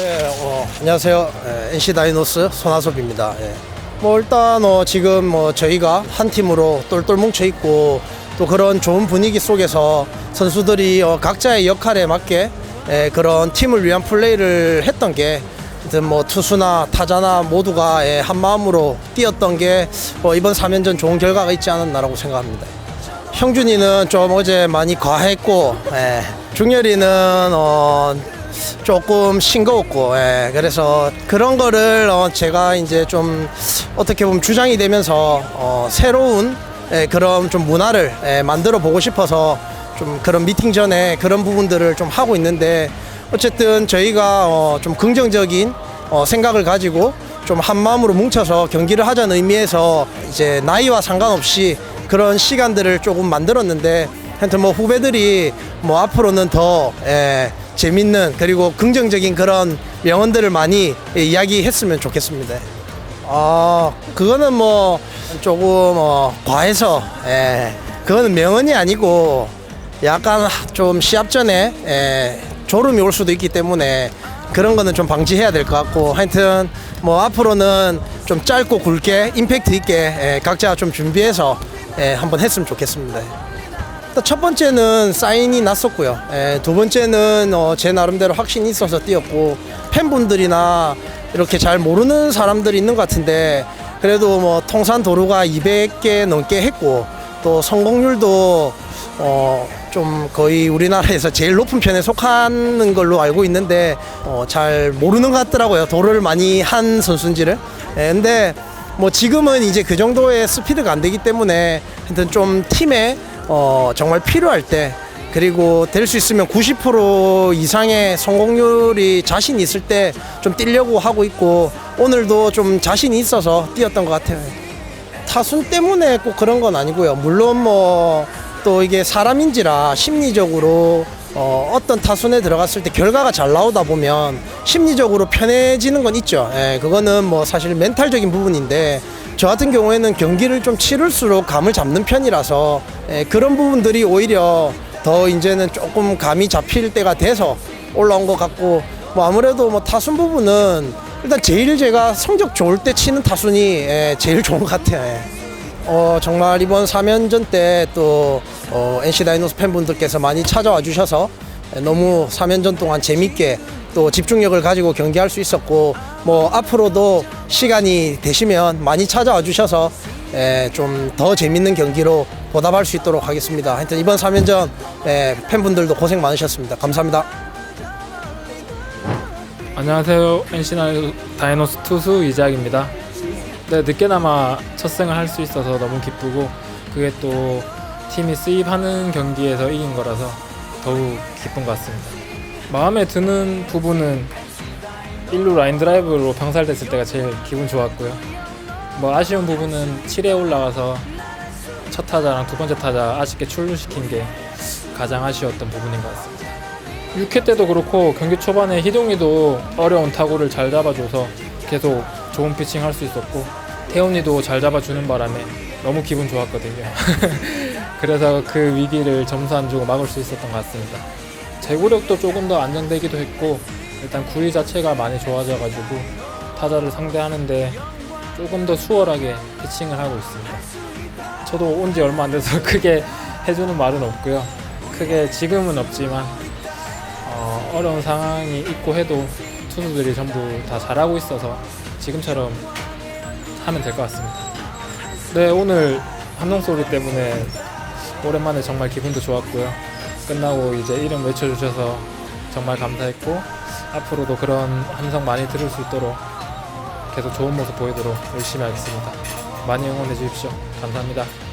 네, 어, 안녕하세요. 예, NC 다이노스 손아섭입니다. 예. 뭐 일단 어, 지금 뭐 저희가 한 팀으로 똘똘 뭉쳐 있고 또 그런 좋은 분위기 속에서 선수들이 어, 각자의 역할에 맞게 예, 그런 팀을 위한 플레이를 했던 게 하여튼 뭐 투수나 타자나 모두가 예, 한 마음으로 뛰었던 게 어, 이번 3연전 좋은 결과가 있지 않았나라고 생각합니다. 형준이는 좀 어제 많이 과했고 예, 중열이는 어, 조금 싱거웠고 예, 그래서 그런 거를 어, 제가 이제 좀 어떻게 보면 주장이 되면서 어, 새로운 예, 그런 좀 문화를 예, 만들어 보고 싶어서 좀 그런 미팅 전에 그런 부분들을 좀 하고 있는데 어쨌든 저희가 어, 좀 긍정적인 어, 생각을 가지고 좀 한 마음으로 뭉쳐서 경기를 하자는 의미에서 이제 나이와 상관없이 그런 시간들을 조금 만들었는데 하여튼 뭐 후배들이 뭐 앞으로는 더 예, 재밌는 그리고 긍정적인 그런 명언들을 많이 예, 이야기했으면 좋겠습니다. 아 그거는 뭐 조금 어, 과해서 예, 그거는 명언이 아니고 약간 좀 시합 전에 예, 졸음이 올 수도 있기 때문에 그런 거는 좀 방지해야 될 것 같고 하여튼 뭐 앞으로는 좀 짧고 굵게 임팩트 있게 예, 각자 좀 준비해서 예, 한번 했으면 좋겠습니다. 첫 번째는 사인이 났었고요. 예, 두 번째는 어, 제 나름대로 확신이 있어서 뛰었고 팬분들이나 이렇게 잘 모르는 사람들이 있는 것 같은데 그래도 뭐 통산 도루가 200개 넘게 했고 또 성공률도 어, 좀 거의 우리나라에서 제일 높은 편에 속하는 걸로 알고 있는데 어, 잘 모르는 것 같더라고요. 도루를 많이 한 선수인지를. 예, 근데 뭐 지금은 이제 그 정도의 스피드가 안 되기 때문에 하여튼 좀 팀에 어 정말 필요할 때 그리고 될 수 있으면 90% 이상의 성공률이 자신 있을 때 좀 뛰려고 하고 있고 오늘도 좀 자신이 있어서 뛰었던 것 같아요. 타순 때문에 꼭 그런 건 아니고요. 물론 뭐 또 이게 사람인지라 심리적으로 어, 어떤 타순에 들어갔을 때 결과가 잘 나오다 보면 심리적으로 편해지는 건 있죠. 예, 그거는 뭐 사실 멘탈적인 부분인데 저 같은 경우에는 경기를 좀 치를수록 감을 잡는 편이라서 예, 그런 부분들이 오히려 더 이제는 조금 감이 잡힐 때가 돼서 올라온 것 같고 뭐 아무래도 뭐 타순 부분은 일단 제일 제가 성적 좋을 때 치는 타순이 예, 제일 좋은 것 같아요. 예. 어, 정말 이번 3연전 때또 어, NC 다이노스 팬분들께서 많이 찾아와 주셔서 너무 3연전 동안 재밌게 또 집중력을 가지고 경기할 수 있었고 뭐 앞으로도 시간이 되시면 많이 찾아와 주셔서 좀 더 재밌는 경기로 보답할 수 있도록 하겠습니다. 하여튼 이번 3연전 에, 팬분들도 고생 많으셨습니다. 감사합니다. 안녕하세요. NC 다이노스 투수 이재학입니다. 네, 늦게나마 첫 승을 할 수 있어서 너무 기쁘고 그게 또 팀이 수입하는 경기에서 이긴 거라서 더욱 기쁜 것 같습니다. 마음에 드는 부분은 1루 라인 드라이브로 병살됐을 때가 제일 기분 좋았고요. 뭐 아쉬운 부분은 7회 올라가서 첫 타자랑 두 번째 타자 아쉽게 출루시킨 게 가장 아쉬웠던 부분인 것 같습니다. 6회 때도 그렇고 경기 초반에 희동이도 어려운 타구를 잘 잡아줘서 계속 좋은 피칭 할 수 있었고 태훈이도 잘 잡아주는 바람에 너무 기분 좋았거든요. 그래서 그 위기를 점수 안 주고 막을 수 있었던 것 같습니다. 제구력도 조금 더 안정되기도 했고 일단 구위 자체가 많이 좋아져가지고 타자를 상대하는데 조금 더 수월하게 피칭을 하고 있습니다. 저도 온 지 얼마 안 돼서 크게 해주는 말은 없고요. 크게 지금은 없지만 어, 어려운 상황이 있고 해도 투수들이 전부 다 잘하고 있어서 지금처럼 하면 될 것 같습니다. 네, 오늘 함성 소리 때문에 오랜만에 정말 기분도 좋았고요. 끝나고 이제 이름 외쳐주셔서 정말 감사했고 앞으로도 그런 함성 많이 들을 수 있도록 계속 좋은 모습 보이도록 열심히 하겠습니다. 많이 응원해 주십시오. 감사합니다. 네.